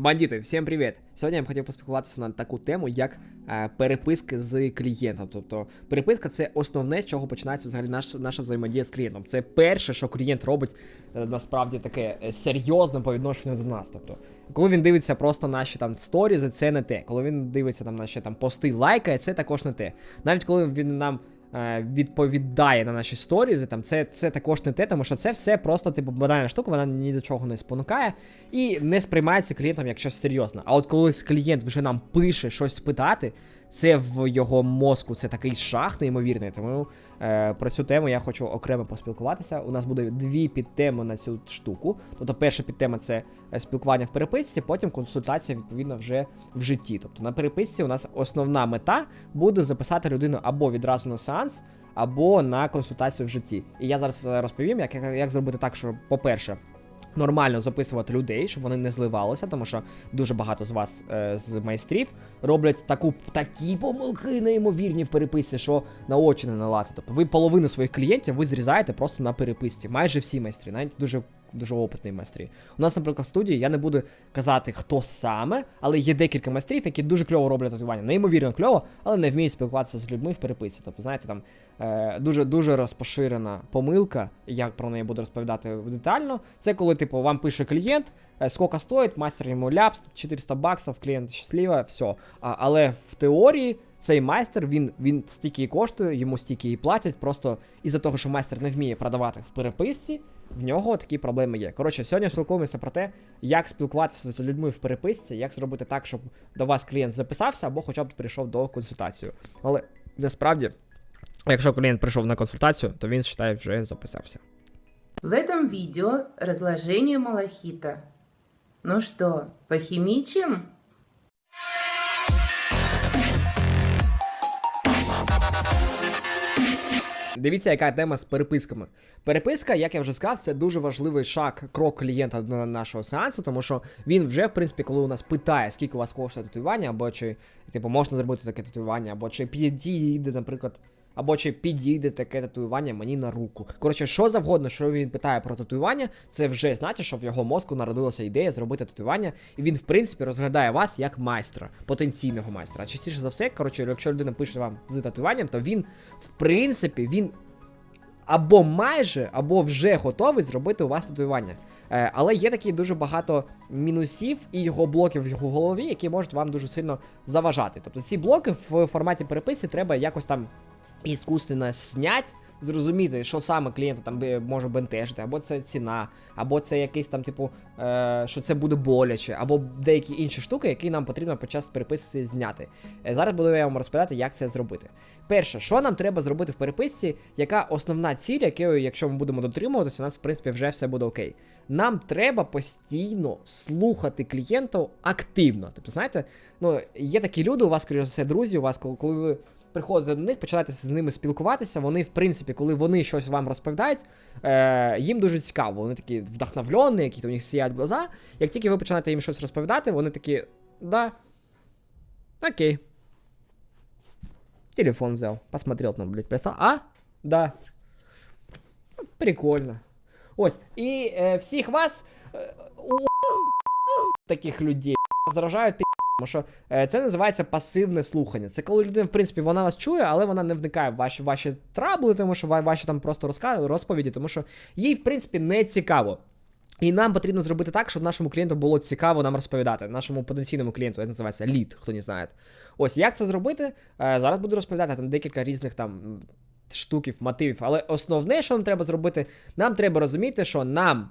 Бандити, всім привіт! Сьогодні я б хотів поспілкуватися на таку тему, як е, переписки з клієнтом. Тобто, переписка це основне, з чого починається взагалі наш, наша взаємодія з клієнтом. Це перше, що клієнт робить е, насправді таке е, по відношенню до нас. Тобто, коли він дивиться просто наші там сторізи, це не те. Коли він дивиться там наші там пости, лайкає, це також не те. Навіть коли він нам. Е, Відповідає на наші сторізи, там це це також не те, тому що це все просто типу банальна штука, вона ні до чого не спонукає і не сприймається клієнтом як щось серйозне. А от коли клієнт вже нам пише щось спитати, це в його мозку це такий шах неймовірний. Тому про цю тему я хочу окремо поспілкуватися. У нас буде дві підтеми на цю штуку. Тобто, перша підтема це е, спілкування в переписці, потім консультація відповідно вже в житті. Тобто на переписці у нас основна мета буде записати людину або відразу на сеанс, або на консультацію в житті. І я зараз е, розповім, як, як, як зробити так, щоб, по-перше, нормально записувати людей, щоб вони не зливалися, тому що дуже багато з вас е, з майстрів роблять таку такі помилки неймовірні в переписці, що на очі не налазить. Тобто ви половину своїх клієнтів ви зрізаєте просто на переписці. Майже всі майстри, навіть дуже. Дуже опитні майстрі. У нас, наприклад, в студії я не буду казати, хто саме, але є декілька майстрів, які дуже кльово роблять татуювання. Неймовірно кльово, але не вміють спілкуватися з людьми в переписці. Тобто, знаєте, там е, дуже дуже розпоширена помилка, я про неї буду розповідати детально. Це коли, типу, вам пише клієнт, е, скільки стоїть, мастер йому ляпс, 400 баксів, клієнт щаслива, все. Але в теорії. Цей майстер, він він стільки і коштує, йому стільки і платять. Просто із-за того, що майстер не вміє продавати в переписці, в нього такі проблеми є. Коротше, сьогодні спілкуємося про те, як спілкуватися з людьми в переписці, як зробити так, щоб до вас клієнт записався або хоча б прийшов до консультації. Але насправді, якщо клієнт прийшов на консультацію, то він вважає, вже записався. В этом видео разложение малахита. Ну что, похимичим? Дивіться, яка тема з переписками. Переписка, як я вже сказав, це дуже важливий шаг, крок клієнта до нашого сеансу, тому що він вже, в принципі, коли у нас питає, скільки у вас коштує татуювання, або чи типу можна зробити таке татуювання, або чи підійде, наприклад. Або чи підійде таке татуювання мені на руку. Коротше, що завгодно, що він питає про татуювання, це вже значить, що в його мозку народилася ідея зробити татуювання, і він, в принципі, розглядає вас як майстра, потенційного майстра. А частіше за все, коротше, якщо людина пише вам з татуюванням, то він, в принципі, він або майже, або вже готовий зробити у вас татуювання. Е, але є такі дуже багато мінусів і його блоків в його голові, які можуть вам дуже сильно заважати. Тобто ці блоки в форматі переписи треба якось там іскусственно снять, зрозуміти, що саме клієнта там може бентежити, або це ціна, або це якийсь там, типу, е, що це буде боляче, або деякі інші штуки, які нам потрібно під час переписки зняти. Е, зараз буду я вам розповідати, як це зробити. Перше, що нам треба зробити в переписці, яка основна ціль, якою, якщо ми будемо дотримуватися, у нас в принципі вже все буде окей. Нам треба постійно слухати клієнта активно. Тобто, знаєте, ну є такі люди, у вас, скоріше за все, друзі, у вас, коли коли ви приходите до них, починаєте з ними спілкуватися. Вони, в принципі, коли вони щось вам розповідають, е, їм дуже цікаво. Вони такі вдохновлені, які то у них сіять глаза. Як тільки ви починаєте їм щось розповідати, вони такі, да. Окей. Телефон взял, посмотрел там, блядь, прислал. А? Да. Прикольно. Ось. І е, всіх вас е, у таких людей пі. Тому що е, це називається пасивне слухання. Це коли людина, в принципі, вона вас чує, але вона не вникає в ваші ваші трабли, тому що ваші там просто розповіді, тому що їй, в принципі, не цікаво. І нам потрібно зробити так, щоб нашому клієнту було цікаво нам розповідати, нашому потенційному клієнту, як називається лід, хто не знає. Ось як це зробити? Е, зараз буду розповідати там декілька різних там штуків, мотивів. Але основне, що нам треба зробити, нам треба розуміти, що нам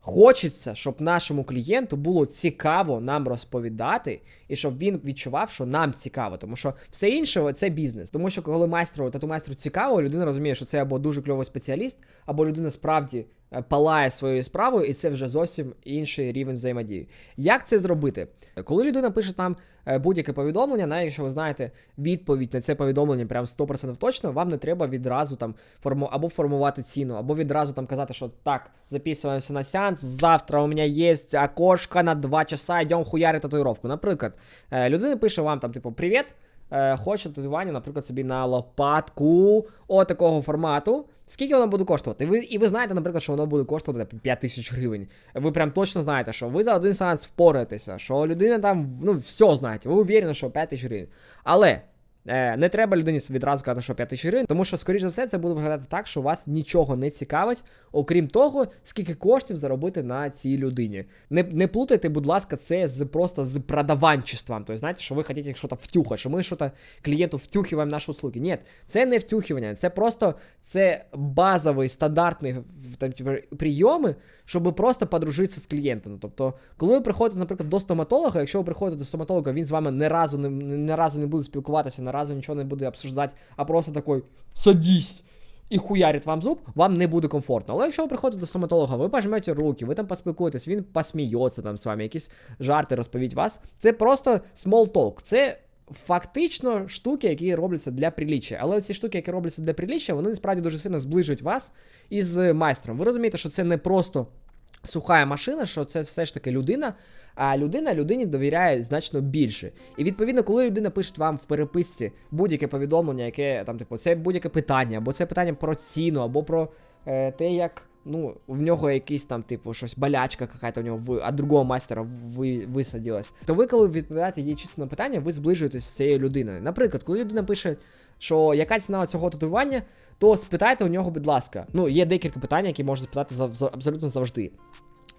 хочеться, щоб нашому клієнту було цікаво нам розповідати, і щоб він відчував, що нам цікаво. Тому що все інше це бізнес. Тому що коли майстру тату майстру цікаво, людина розуміє, що це або дуже кльовий спеціаліст, або людина справді палає своєю справою, і це вже зовсім інший рівень взаємодії. Як це зробити? Коли людина пише нам е, будь-яке повідомлення, навіть якщо ви знаєте відповідь на це повідомлення прям 100% точно, вам не треба відразу там форму або формувати ціну, або відразу там казати, що так, записуємося на сеанс, завтра у мене є окошко на 2 часа, йдемо хуяри татуїровку. Наприклад, е, людина пише вам там, типу, привіт. Е, хоче татуювання, наприклад, собі на лопатку отакого такого формату. Скільки воно буде коштувати? Ви, і ви знаєте, наприклад, що воно буде коштувати 5 тисяч гривень. Ви прям точно знаєте, що ви за один сеанс впораєтеся, що людина там, ну, все знаєте, ви уверені, що 5 тисяч гривень. Але не треба людині відразу казати, що 5 тисяч гривень, тому що, скоріш за все, це буде виглядати так, що вас нічого не цікавить, окрім того, скільки коштів заробити на цій людині. Не не плутайте, будь ласка, це з просто з продаванчеством. Тобто, знаєте, що ви хочете щось втюхати, що ми щось клієнту втюхуємо наші услуги. Ні, це не втюхування, це просто це базовий стандартний там, типу, прийоми, щоб просто подружитися з клієнтом. Тобто, коли ви приходите, наприклад, до стоматолога, якщо ви приходите до стоматолога, він з вами не разу не, не разу не буде спілкуватися, не разу нічого не буде обсуждати, а просто такий садись. І хуярить вам зуб, вам не буде комфортно. Але якщо ви приходите до стоматолога, ви пожмете руки, ви там поспілкуєтесь, він посміється там з вами, якісь жарти розповідь вас. Це просто small talk. Це фактично штуки, які робляться для приліччя. Але ці штуки, які робляться для приліччя, вони насправді дуже сильно зближують вас із майстром. Ви розумієте, що це не просто суха машина, що це все ж таки людина. А людина людині довіряє значно більше. І відповідно, коли людина пише вам в переписці будь-яке повідомлення, яке там, типу, це будь-яке питання, або це питання про ціну, або про е, те, як ну, в нього якийсь там, типу, щось болячка какая-то у нього в, а другого майстера ви, висадилась, то ви, коли відповідаєте їй чисто на питання, ви зближуєтесь з цією людиною. Наприклад, коли людина пише, що яка ціна цього татуювання, то спитайте у нього, будь ласка. Ну, є декілька питань, які можна спитати за, абсолютно завжди.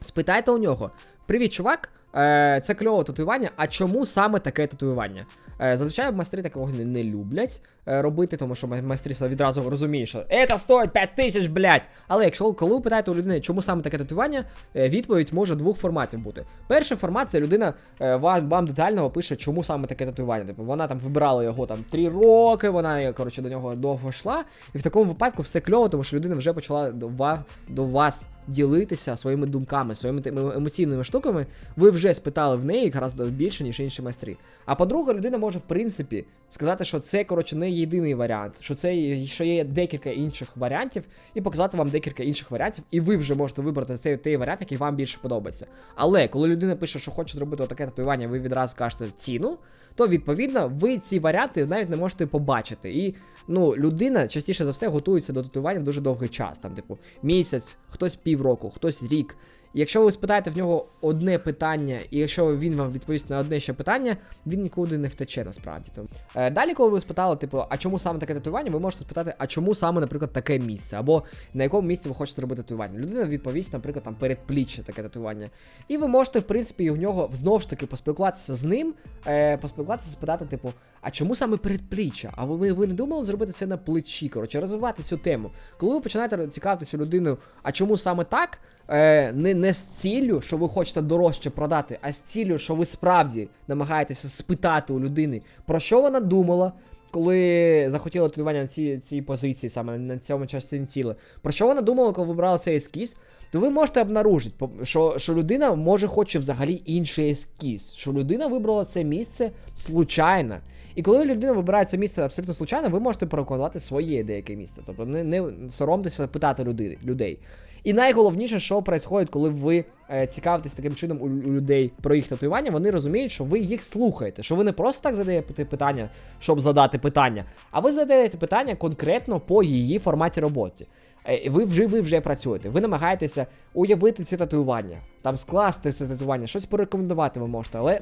Спитайте у нього: Привіт, чувак! Е, Це кльове татуювання. А чому саме таке татуювання? Е, Зазвичай майстри такого не, люблять е, робити, тому що майстри відразу розуміють, що це стоїть 5 тисяч, блядь. Але якщо коли ви питаєте у людини, чому саме таке татуювання, е, відповідь може двох форматів бути. Перший формат це людина вам, детально опише, чому саме таке татуювання. Типу вона там вибирала його там 3 роки, вона коротше до нього довго йшла. І в такому випадку все кльово, тому що людина вже почала до вас, до вас ділитися своїми думками, своїми емоційними штуками. Ви вже спитали в неї якраз більше, ніж інші майстри. А по-друге, людина може, в принципі, сказати, що це, коротше, не єдиний варіант, що це що є декілька інших варіантів, і показати вам декілька інших варіантів, і ви вже можете вибрати цей той варіант, який вам більше подобається. Але коли людина пише, що хоче зробити таке татуювання, ви відразу кажете ціну. То відповідно ви ці варіанти навіть не можете побачити. І ну, людина частіше за все готується до татуювання дуже довгий час, там, типу, місяць, хтось півроку, хтось рік. Якщо ви спитаєте в нього одне питання, і якщо він вам відповість на одне ще питання, він нікуди не втече насправді. Е, далі, коли ви спитали, типу, а чому саме таке татуювання, ви можете спитати, а чому саме, наприклад, таке місце, або на якому місці ви хочете робити татуювання. Людина відповість, наприклад, там передпліччя таке татуювання. І ви можете, в принципі, в нього знову ж таки поспілкуватися з ним, е, поспілкуватися, спитати, типу, а чому саме передпліччя? А ви, ви не думали зробити це на плечі? Коротше, розвивати цю тему. Коли ви починаєте цікавитися людиною, а чому саме так? Е, не не з ціллю, що ви хочете дорожче продати, а з ціллю, що ви справді намагаєтеся спитати у людини, про що вона думала, коли захотіла тренування на цій цій позиції, саме на цьому частині тіла. Про що вона думала, коли вибрала цей ескіз? То ви можете обнаружити, що що людина може хоче взагалі інший ескіз, що людина вибрала це місце случайно. І коли людина вибирає це місце абсолютно случайно, ви можете порекомендувати своє деяке місце. Тобто не не соромтеся питати людей. людей. І найголовніше, що відбувається, коли ви е, цікавитесь таким чином у, у людей про їх татуювання, вони розуміють, що ви їх слухаєте, що ви не просто так задаєте питання, щоб задати питання, а ви задаєте питання конкретно по її форматі роботи. Е, ви вже ви вже працюєте, ви намагаєтеся уявити ці татуювання, там скласти це татуювання, щось порекомендувати ви можете, але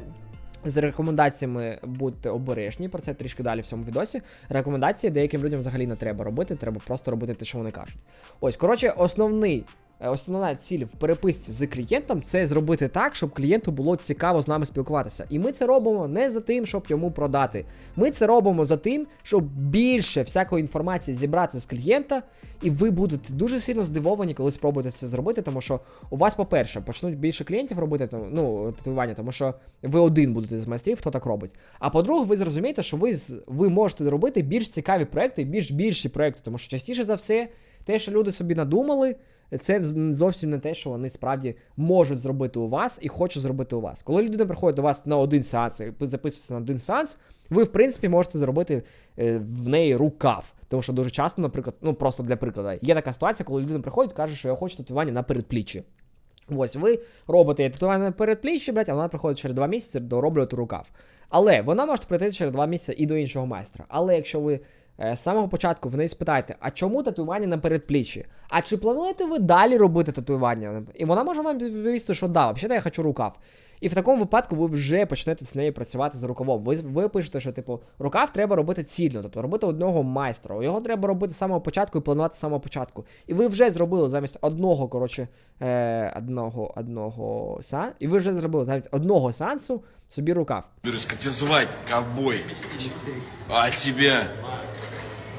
з рекомендаціями будьте обережні, про це трішки далі в цьому відосі. Рекомендації деяким людям взагалі не треба робити, треба просто робити те, що вони кажуть. Ось, коротше, основний. Е, основна ціль в переписці з клієнтом це зробити так, щоб клієнту було цікаво з нами спілкуватися. І ми це робимо не за тим, щоб йому продати. Ми це робимо за тим, щоб більше всякої інформації зібрати з клієнта, і ви будете дуже сильно здивовані, коли спробуєте це зробити, тому що у вас, по-перше, почнуть більше клієнтів робити ну, татуювання, тому що ви один будете з майстрів, хто так робить. А по-друге, ви зрозумієте, що ви ви можете робити більш цікаві проекти, більш більші проекти, тому що частіше за все, те, що люди собі надумали це зовсім не те, що вони справді можуть зробити у вас і хочуть зробити у вас. Коли людина приходить до вас на один сеанс і записується на один сеанс, ви, в принципі, можете зробити е, в неї рукав. Тому що дуже часто, наприклад, ну просто для прикладу, є така ситуація, коли людина приходить і каже, що я хочу татуювання на передпліччі. Ось ви робите татуювання на передпліччі, блядь, а вона приходить через два місяці дороблювати рукав. Але вона може прийти через два місяці і до іншого майстра. Але якщо ви з самого початку в неї спитаєте, а чому татуювання на передпліччі? А чи плануєте ви далі робити татуювання? І вона може вам відповісти, що да, взагалі я хочу рукав. І в такому випадку ви вже почнете з нею працювати з рукавом. Ви, ви пишете, що типу рукав треба робити цільно, тобто робити одного майстра. Його треба робити з самого початку і планувати з самого початку. І ви вже зробили замість одного, коротше, е, одного, одного сан, і ви вже зробили замість одного сеансу собі рукав. Как тебя ковбой? А тебя?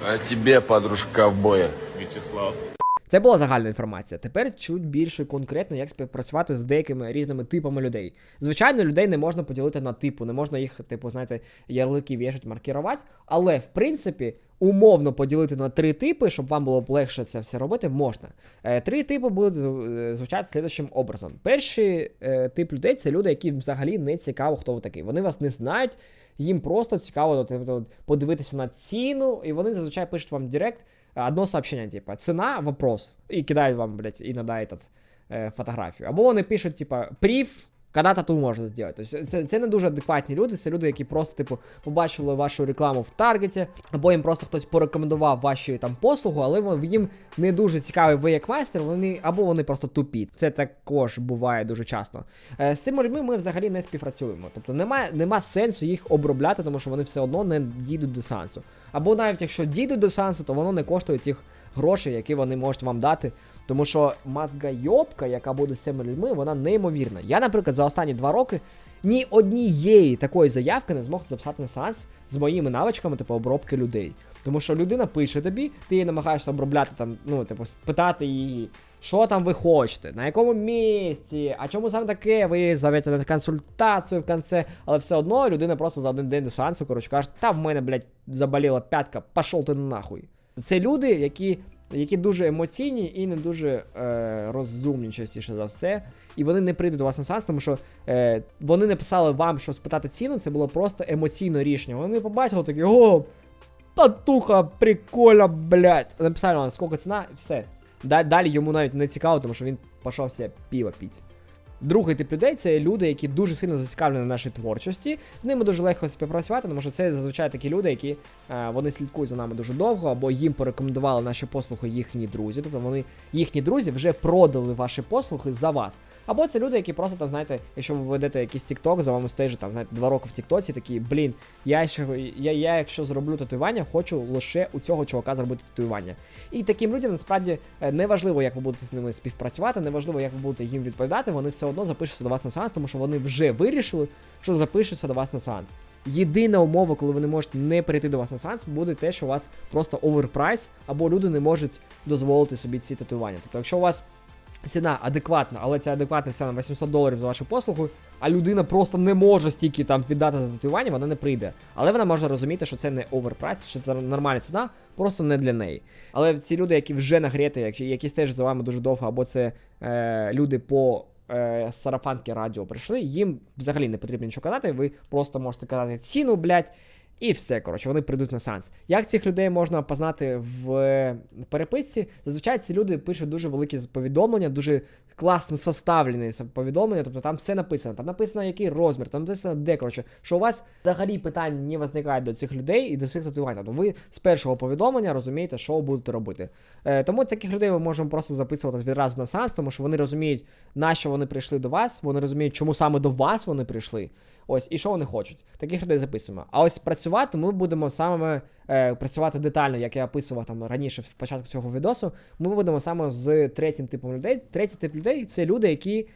А тебе, подружка ковбоя? Вячеслав. Це була загальна інформація. Тепер чуть більше конкретно, як співпрацювати з деякими різними типами людей. Звичайно, людей не можна поділити на типу, не можна їх, типу, знаєте, ярлики вішати, маркірувати. Але в принципі, умовно поділити на три типи, щоб вам було б легше це все робити, можна. Е, три типи будуть е, звучати слідчим образом. Перший е, тип людей це люди, які взагалі не цікаво, хто ви такий. Вони вас не знають. Їм просто цікаво подивитися на ціну, і вони зазвичай пишуть вам Директ одно сообщение, типа, цена, вопрос. и кидают вам, блядь, иногда этот, э, фотографию. Або вони пишуть, типа, прив, коли тату можна зробити. Тобто це, це не дуже адекватні люди, це люди, які просто, типу, побачили вашу рекламу в Таргеті, або їм просто хтось порекомендував ваші там послугу, але їм не дуже цікавий ви як майстер, вони, або вони просто тупі. Це також буває дуже часто. Е, з цими людьми ми взагалі не співпрацюємо. Тобто немає, нема сенсу їх обробляти, тому що вони все одно не дійдуть до сеансу. Або навіть якщо дійдуть до сеансу, то воно не коштує тих грошей, які вони можуть вам дати. Тому що мозгойобка, яка буде з цими людьми, вона неймовірна. Я, наприклад, за останні два роки ні однієї такої заявки не змог записати на сеанс з моїми навичками, типу, обробки людей. Тому що людина пише тобі, ти її намагаєшся обробляти там, ну, типу, спитати її, що там ви хочете, на якому місці, а чому саме таке, ви зовете на консультацію в кінці, але все одно людина просто за один день до сеансу, коротше, каже, та в мене, блядь, заболіла п'ятка, пішов ти нахуй. Це люди, які, які дуже емоційні і не дуже е, розумні, частіше за все. І вони не прийдуть до вас на сеанс, тому що е, вони не писали вам, що спитати ціну, це було просто емоційне рішення. Вони побачили такі, о, татуха, прикольно, блядь. Написали вам, скільки ціна, і все. Далі йому навіть не цікаво, тому що він пішов себе піть. Другий тип людей це люди, які дуже сильно зацікавлені в нашій творчості. З ними дуже легко співпрацювати, тому що це зазвичай такі люди, які е, вони слідкують за нами дуже довго, або їм порекомендували наші послуги їхні друзі. Тобто вони їхні друзі вже продали ваші послуги за вас. Або це люди, які просто там, знаєте, якщо ви ведете якийсь TikTok, за вами стежить там, знаєте, два роки в Тіктоці, такі, блін, я, ще, я, я якщо зроблю татуювання, хочу лише у цього чувака зробити татуювання. І таким людям насправді е, не важливо, як ви будете з ними співпрацювати, не важливо, як ви будете їм відповідати, вони все одно запишуться до вас на сеанс, тому що вони вже вирішили, що запишуться до вас на сеанс. Єдина умова, коли ви не можете не прийти до вас на сеанс, буде те, що у вас просто оверпрайс, або люди не можуть дозволити собі ці татуювання. Тобто, якщо у вас ціна адекватна, але ця адекватна ціна 800 доларів за вашу послугу, а людина просто не може стільки там віддати за татуювання, вона не прийде. Але вона може розуміти, що це не оверпрайс, що це нормальна ціна, просто не для неї. Але ці люди, які вже нагріти, які, які стежать за вами дуже довго, або це е, люди по е, сарафанки радіо прийшли, їм взагалі не потрібно нічого казати, ви просто можете казати ціну, блядь, і все, коротше, вони прийдуть на сеанс. Як цих людей можна познати в переписці? Зазвичай ці люди пишуть дуже великі повідомлення, дуже класно составлені повідомлення, тобто там все написано. Там написано, який розмір, там написано де, коротше, що у вас взагалі питань не виникають до цих людей і до цих татуювань. Тобто ви з першого повідомлення розумієте, що будете робити. Е, тому таких людей ми можемо просто записувати відразу на сеанс, тому що вони розуміють, на що вони прийшли до вас, вони розуміють, чому саме до вас вони прийшли. Ось, і що вони хочуть. Таких людей записуємо. А ось працювати ми будемо саме е, працювати детально, як я описував там раніше в початку цього відосу. Ми будемо саме з третім типом людей. Третій тип людей це люди, які.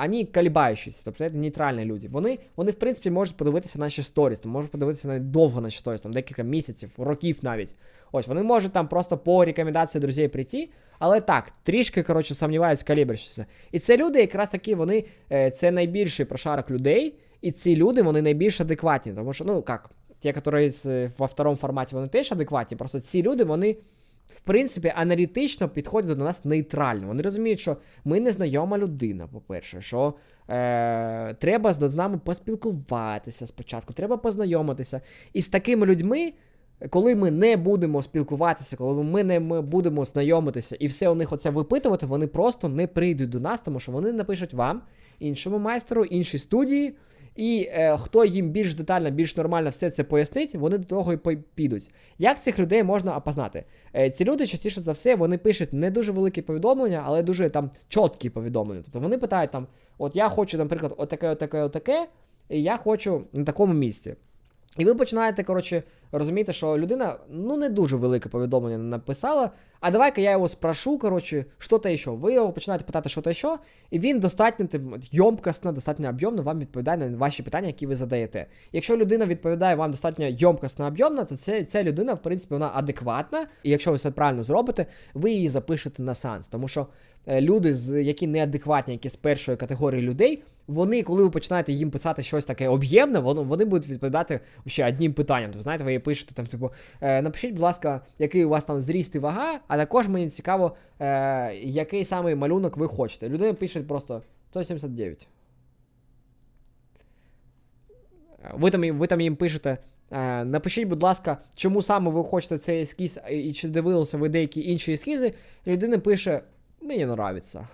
Вони колебаючіся, тобто це нейтральні люди. Вони, вони, в принципі, можуть подивитися наші сторіс, можуть подивитися навіть довго наші сторіс, там декілька місяців, років навіть. Ось вони можуть там просто по рекомендації друзів прийти, але так, трішки, коротше, сумніваюсь, калібрщися. І це люди, якраз таки, вони е, це найбільший прошарок людей, і ці люди вони найбільш адекватні. Тому що, ну як, ті, які во второму форматі, вони теж адекватні. Просто ці люди, вони. В принципі, аналітично підходять до нас нейтрально. Вони розуміють, що ми незнайома людина, по-перше, що е, треба з нами поспілкуватися спочатку, треба познайомитися. І з такими людьми, коли ми не будемо спілкуватися, коли ми не ми будемо знайомитися і все у них оце випитувати, вони просто не прийдуть до нас, тому що вони напишуть вам, іншому майстеру, іншій студії. І е, хто їм більш детально, більш нормально все це пояснить, вони до того і підуть. Як цих людей можна опознати? Е, ці люди частіше за все вони пишуть не дуже великі повідомлення, але дуже там чіткі повідомлення. Тобто вони питають там: от я хочу, наприклад, отаке, отаке, отаке, і я хочу на такому місці. І ви починаєте, коротше, розуміти, що людина ну не дуже велике повідомлення написала. А давай-ка я його спрошу, коротше, що то що. Ви його починаєте питати, що то що, і він достатньо тим, йомкосно, достатньо об'ємно вам відповідає на ваші питання, які ви задаєте. Якщо людина відповідає вам достатньо йомкосно об'ємно, то це, ця людина, в принципі, вона адекватна. І якщо ви все правильно зробите, ви її запишете на санс. Тому що люди, які неадекватні, які з першої категорії людей, вони, коли ви починаєте їм писати щось таке об'ємне, вони будуть відповідати ще одним питанням. Тобто, знаєте, ви їй пишете там, типу, е, напишіть, будь ласка, який у вас там зріст і вага, а також мені цікаво, е, який саме малюнок ви хочете. Людина пише просто 179. Е, Ви там, ви там їм пишете. е, Напишіть, будь ласка, чому саме ви хочете цей ескіз, і чи дивилися ви деякі інші ескізи. Людина пише: Мені не нравиться.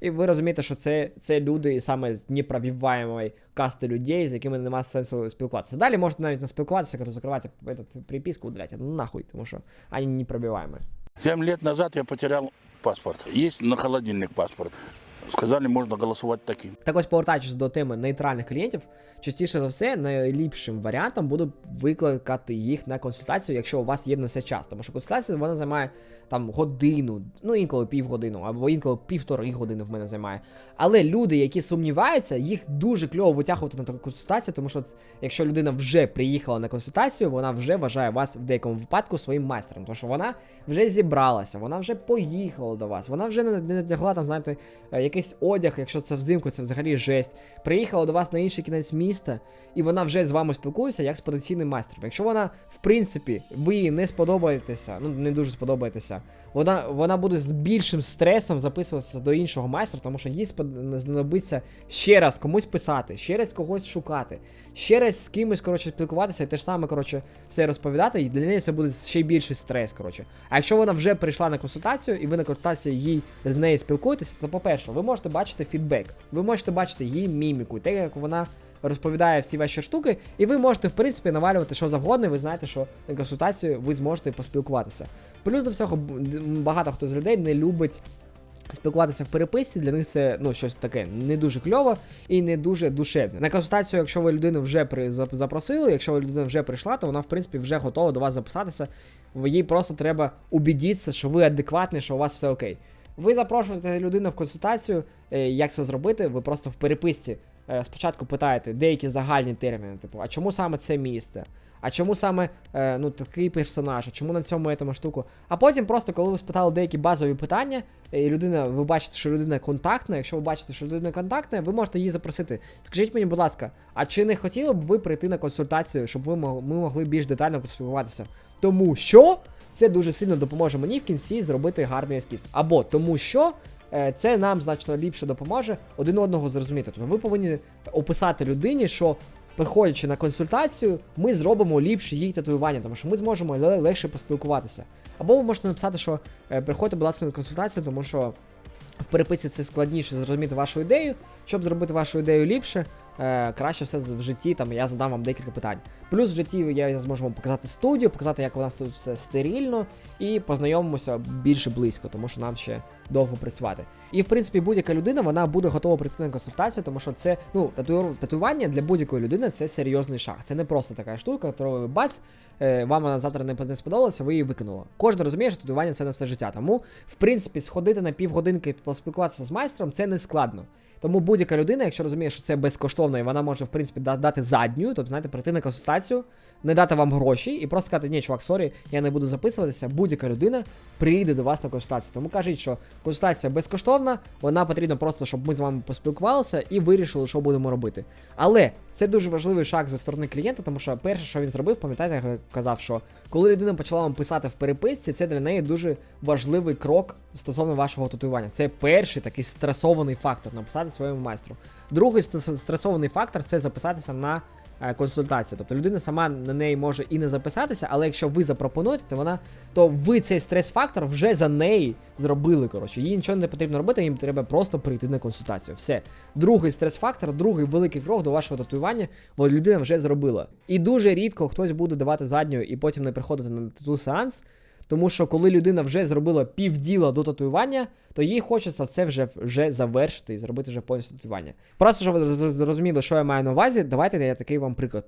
І ви розумієте, що це, це люди саме з непробиваємої касти людей, з якими немає сенсу спілкуватися. Далі можете навіть не спілкуватися, закривати этот, приписку, удаляйте. Ну нахуй, тому що вони непробиваемые. Семь лет назад я потерял паспорт. Есть на холодильник паспорт. Сказали, можно голосовать таким. Так ось повертаючись до теми нейтральних клієнтів, частіше за все, найліпшим варіантом буде викликати їх на консультацію, якщо у вас є на це час. Тому що консультація вона займає там годину, ну інколи півгодину, або інколи півтори години в мене займає. Але люди, які сумніваються, їх дуже кльово витягувати на таку консультацію, тому що якщо людина вже приїхала на консультацію, вона вже вважає вас в деякому випадку своїм майстером, тому що вона вже зібралася, вона вже поїхала до вас, вона вже не надягла там, знаєте, е, якийсь одяг, якщо це взимку, це взагалі жесть. Приїхала до вас на інший кінець міста, і вона вже з вами спілкується як з потенційним майстром. Якщо вона, в принципі, ви їй не сподобаєтеся, ну не дуже сподобаєтеся, вона, вона буде з більшим стресом записуватися до іншого майстра, тому що їй знадобиться ще раз комусь писати, ще раз когось шукати, ще раз з кимось коротше спілкуватися і те ж саме коротше все розповідати, і для неї це буде ще більший стрес. Коротше. А якщо вона вже прийшла на консультацію, і ви на консультації їй з нею спілкуєтеся, то по-перше, ви можете бачити фідбек, ви можете бачити її міміку, те, як вона розповідає всі ваші штуки, і ви можете, в принципі, навалювати що завгодно, і ви знаєте, що на консультацію ви зможете поспілкуватися. Плюс до всього, багато хто з людей не любить спілкуватися в переписці, для них це ну щось таке не дуже кльово і не дуже душевне. На консультацію, якщо ви людину вже при запросили, якщо ви людина вже прийшла, то вона в принципі вже готова до вас записатися. Їй просто треба убідітися, що ви адекватні, що у вас все окей. Ви запрошуєте людину в консультацію. е, Як це зробити? Ви просто в переписці спочатку питаєте деякі загальні терміни, типу, а чому саме це місце? А чому саме е, ну, такий персонаж, а чому на цьому этому штуку? А потім просто, коли ви спитали деякі базові питання, е, і людина, ви бачите, що людина контактна. Якщо ви бачите, що людина контактна, ви можете її запросити. Скажіть мені, будь ласка, а чи не хотіли б ви прийти на консультацію, щоб ви ми могли більш детально поспілкуватися? Тому що це дуже сильно допоможе мені в кінці зробити гарний ескіз. Або тому що. Е, Це нам значно ліпше допоможе один одного зрозуміти. Тобто ви повинні описати людині, що приходячи на консультацію, ми зробимо ліпше її татуювання, тому що ми зможемо легше поспілкуватися. Або ви можете написати, що е, приходьте, будь ласка, на консультацію, тому що в переписці це складніше зрозуміти вашу ідею. Щоб зробити вашу ідею ліпше, е, краще все в житті, там я задам вам декілька питань. Плюс в житті я зможу вам показати студію, показати, як у нас тут все стерильно, і познайомимося більше близько, тому що нам ще довго працювати. І в принципі будь-яка людина вона буде готова прийти на консультацію, тому що це ну тату... татуювання для будь-якої людини це серйозний шаг. Це не просто така штука, яку ви бац, е, вам вона завтра не не сподобалася, ви її викинули. Кожен розуміє, що татуювання це на все життя. Тому, в принципі, сходити на півгодинки поспілкуватися з майстром це не складно. Тому будь-яка людина, якщо розуміє, що це безкоштовно, і вона може в принципі дати задню, тобто знаєте, прийти на консультацію, не дати вам гроші і просто сказати, ні, чувак, сорі, я не буду записуватися. Будь-яка людина прийде до вас на консультацію. Тому кажіть, що консультація безкоштовна, вона потрібна просто, щоб ми з вами поспілкувалися і вирішили, що будемо робити. Але це дуже важливий шаг зі сторони клієнта, тому що перше, що він зробив, пам'ятаєте, я казав, що коли людина почала вам писати в переписці, це для неї дуже важливий крок стосовно вашого татуювання. Це перший такий стресований фактор написати своєму майстру. Другий стресований фактор це записатися на консультацію. Тобто людина сама на неї може і не записатися, але якщо ви запропонуєте, то вона то ви цей стрес-фактор вже за неї зробили. Коротше, їй нічого не потрібно робити, їм треба просто прийти на консультацію. Все. Другий стрес-фактор, другий великий крок до вашого татуювання, бо людина вже зробила. І дуже рідко хтось буде давати задню і потім не приходити на тату сеанс. Тому що коли людина вже зробила півділа до татуювання, то їй хочеться це вже, вже завершити і зробити вже повністю татуювання. Просто щоб ви зрозуміли, що я маю на увазі, давайте я такий вам приклад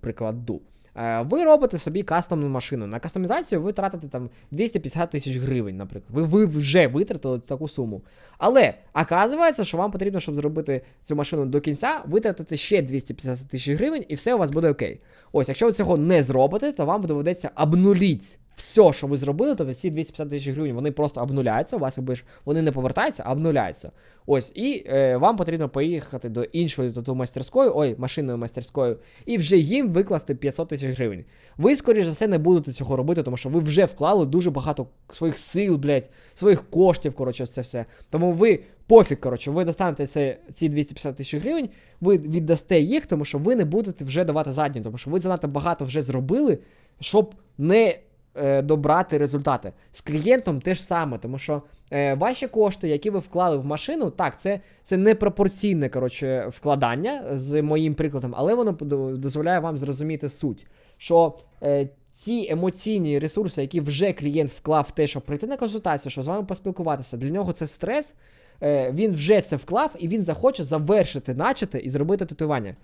прикладу. Е, Ви робите собі кастомну машину. На кастомізацію ви тратите там 250 тисяч гривень, наприклад. Ви, ви вже витратили таку суму. Але оказується, що вам потрібно, щоб зробити цю машину до кінця, витратити ще 250 тисяч гривень, і все у вас буде окей. Ось, якщо ви цього не зробите, то вам доведеться обнуліть все, що ви зробили, тобто ці 250 тисяч гривень, вони просто обнуляються, у вас якби ж вони не повертаються, а обнуляються. Ось, і е, вам потрібно поїхати до іншої тату майстерської, ой, машинної майстерської, і вже їм викласти 500 тисяч гривень. Ви, скоріш за все, не будете цього робити, тому що ви вже вклали дуже багато своїх сил, блядь, своїх коштів, коротше, це все. Тому ви пофіг, коротше, ви достанете це, ці 250 тисяч гривень, ви віддасте їх, тому що ви не будете вже давати задню, тому що ви занадто багато вже зробили, щоб не е, добрати результати. З клієнтом теж саме, тому що е, ваші кошти, які ви вклали в машину, так, це, це непропорційне коротше, вкладання з моїм прикладом, але воно дозволяє вам зрозуміти суть. Що е, ці емоційні ресурси, які вже клієнт вклав в те, щоб прийти на консультацію, щоб з вами поспілкуватися, для нього це стрес. Е, він вже це вклав і він захоче завершити, начати і зробити татуювання.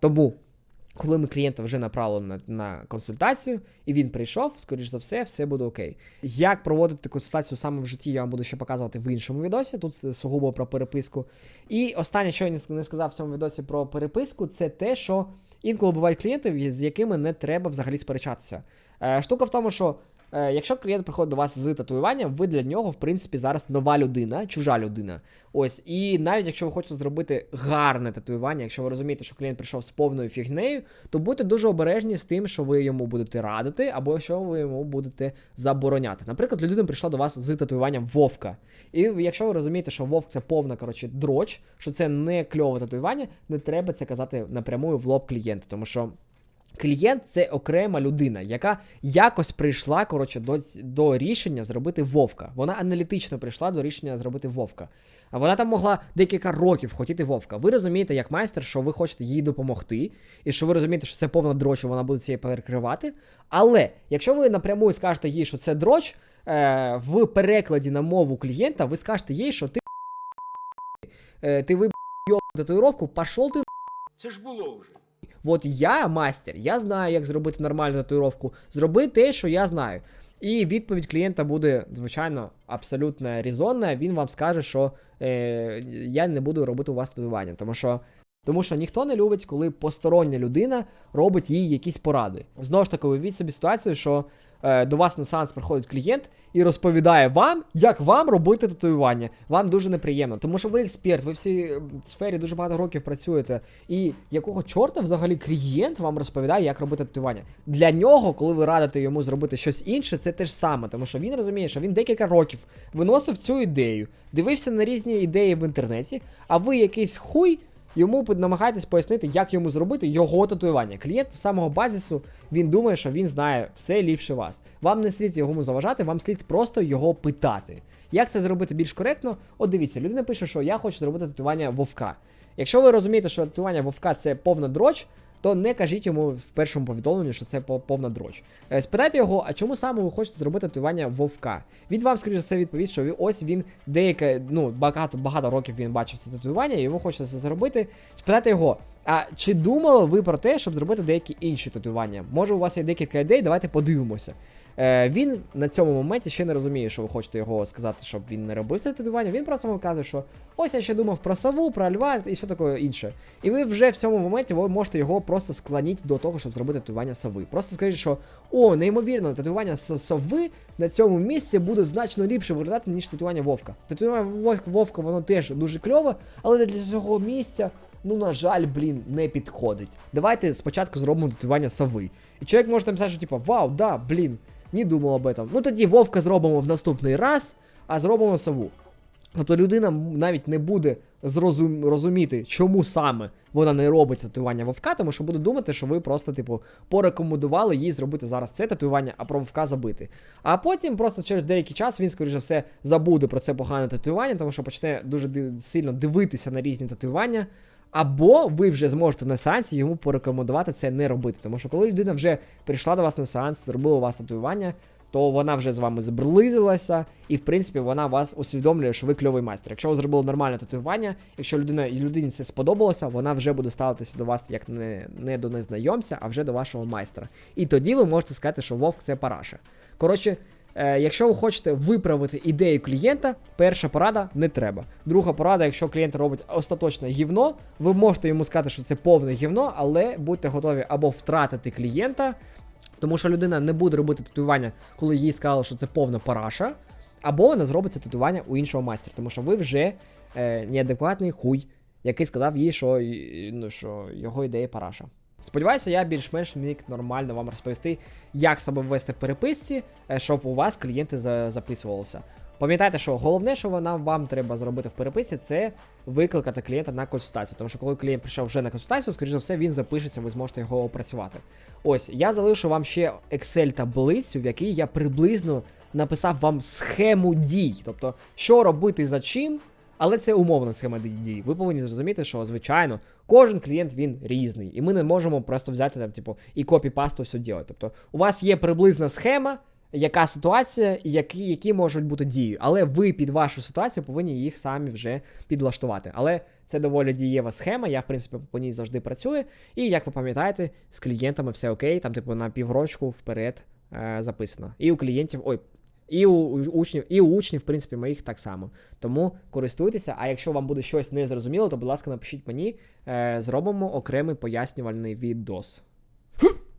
Тому коли ми клієнта вже направили на, на консультацію, і він прийшов, скоріш за все, все буде окей. Як проводити консультацію саме в житті, я вам буду ще показувати в іншому відосі. Тут е, сугубо про переписку. І останнє, що я не сказав в цьому відосі про переписку, це те, що інколи бувають клієнти, з якими не треба взагалі сперечатися. Е, штука в тому, що якщо клієнт приходить до вас з татуюванням, ви для нього, в принципі, зараз нова людина, чужа людина. Ось, і навіть якщо ви хочете зробити гарне татуювання, якщо ви розумієте, що клієнт прийшов з повною фігнею, то будьте дуже обережні з тим, що ви йому будете радити, або що ви йому будете забороняти. Наприклад, людина прийшла до вас з татуюванням вовка. І якщо ви розумієте, що вовк це повна коротше дроч, що це не кльове татуювання, не треба це казати напрямую в лоб клієнту, тому що. Клієнт це окрема людина, яка якось прийшла коротше, до, до рішення зробити вовка. Вона аналітично прийшла до рішення зробити вовка. А вона там могла декілька років хотіти вовка. Ви розумієте, як майстер, що ви хочете їй допомогти, і що ви розумієте, що це повна дроч, вона буде цієї перекривати. Але якщо ви напряму скажете їй, що це дроч, е, в перекладі на мову клієнта ви скажете їй, що ти е, ти виб татуїровку, пішов ти Це ж було вже. От я мастер, я знаю, як зробити нормальну татуїровку. Зроби те, що я знаю. І відповідь клієнта буде, звичайно, абсолютно резонна. Він вам скаже, що е, я не буду робити у вас татуювання, тому що. Тому що ніхто не любить, коли постороння людина робить їй якісь поради. Знову ж таки, уявіть собі ситуацію, що до вас на сеанс приходить клієнт і розповідає вам, як вам робити татуювання. Вам дуже неприємно, тому що ви експерт, ви в цій е, сфері дуже багато років працюєте. І якого чорта взагалі клієнт вам розповідає, як робити татуювання? Для нього, коли ви радите йому зробити щось інше, це те ж саме, тому що він розуміє, що він декілька років виносив цю ідею, дивився на різні ідеї в інтернеті, а ви якийсь хуй. Йому намагайтесь пояснити, як йому зробити його татуювання. Клієнт з самого базису він думає, що він знає все ліпше вас. Вам не слід йому заважати, вам слід просто його питати. Як це зробити більш коректно? От дивіться, людина пише, що я хочу зробити татуювання вовка. Якщо ви розумієте, що татуювання вовка це повна дроч, то не кажіть йому в першому повідомленні, що це повна дроч. Е, Спитайте його, а чому саме ви хочете зробити татуювання вовка? Він вам, скоріше за все, відповість, що ось він деяке, ну, багато багато років він бачив це татуювання, і йому хочеться це зробити. Спитайте його, а чи думали ви про те, щоб зробити деякі інші татуювання? Може, у вас є декілька ідей, давайте подивимося. Е, він на цьому моменті ще не розуміє, що ви хочете його сказати, щоб він не робив це татуювання. Він просто вам каже, що ось я ще думав про сову, про льва і все таке інше. І ви вже в цьому моменті ви можете його просто склонити до того, щоб зробити татуювання сови. Просто скажіть, що о, неймовірно, татуювання сови на цьому місці буде значно ліпше виглядати, ніж татуювання вовка. Татуювання вов- вовка, воно теж дуже кльове, але для цього місця. Ну, на жаль, блін, не підходить. Давайте спочатку зробимо татуювання сови. І чоловік може написати, що типу, вау, да, блін, ні думав об этом. Ну тоді вовка зробимо в наступний раз, а зробимо сову. Тобто людина навіть не буде розуміти, чому саме вона не робить татуювання вовка, тому що буде думати, що ви просто, типу, порекомендували їй зробити зараз це татуювання, а про вовка забити. А потім просто через деякий час він, скоріше все, забуде про це погане татуювання, тому що почне дуже сильно дивитися на різні татуювання. Або ви вже зможете на сеансі йому порекомендувати це не робити. Тому що коли людина вже прийшла до вас на сеанс, зробила у вас татуювання, то вона вже з вами зблизилася, і в принципі вона вас усвідомлює, що ви кльовий майстер. Якщо ви зробили нормальне татуювання, якщо людина людині це сподобалося, вона вже буде ставитися до вас як не, не до незнайомця, а вже до вашого майстра. І тоді ви можете сказати, що вовк це параша. Коротше. Е, якщо ви хочете виправити ідею клієнта, перша порада не треба. Друга порада, якщо клієнт робить остаточне гівно, ви можете йому сказати, що це повне гівно, але будьте готові або втратити клієнта, тому що людина не буде робити татуювання, коли їй сказали, що це повна параша, або вона зробить це татуювання у іншого майстра, тому що ви вже е, неадекватний хуй, який сказав їй, що, ну, що його ідея параша. Сподіваюся, я більш-менш міг нормально вам розповісти, як себе ввести в переписці, е, щоб у вас клієнти записувалися. Пам'ятайте, що головне, що нам вам треба зробити в переписці, це викликати клієнта на консультацію. Тому що коли клієнт прийшов вже на консультацію, скоріш за все, він запишеться, ви зможете його опрацювати. Ось, я залишу вам ще Excel таблицю, в якій я приблизно написав вам схему дій. Тобто, що робити за чим, але це умовна схема дій. Ви повинні зрозуміти, що звичайно кожен клієнт він різний, і ми не можемо просто взяти там, типу, і копі-пасту все ділати. Тобто, у вас є приблизна схема, яка ситуація і які, які можуть бути дії. Але ви під вашу ситуацію повинні їх самі вже підлаштувати. Але це доволі дієва схема. Я, в принципі, по ній завжди працюю. І як ви пам'ятаєте, з клієнтами все окей, там, типу, на піврочку вперед е, записано. І у клієнтів, ой. І у учнів, і у учнів, в принципі, моїх так само. Тому користуйтеся. А якщо вам буде щось незрозуміло, то, будь ласка, напишіть мені, е, зробимо окремий пояснювальний відос.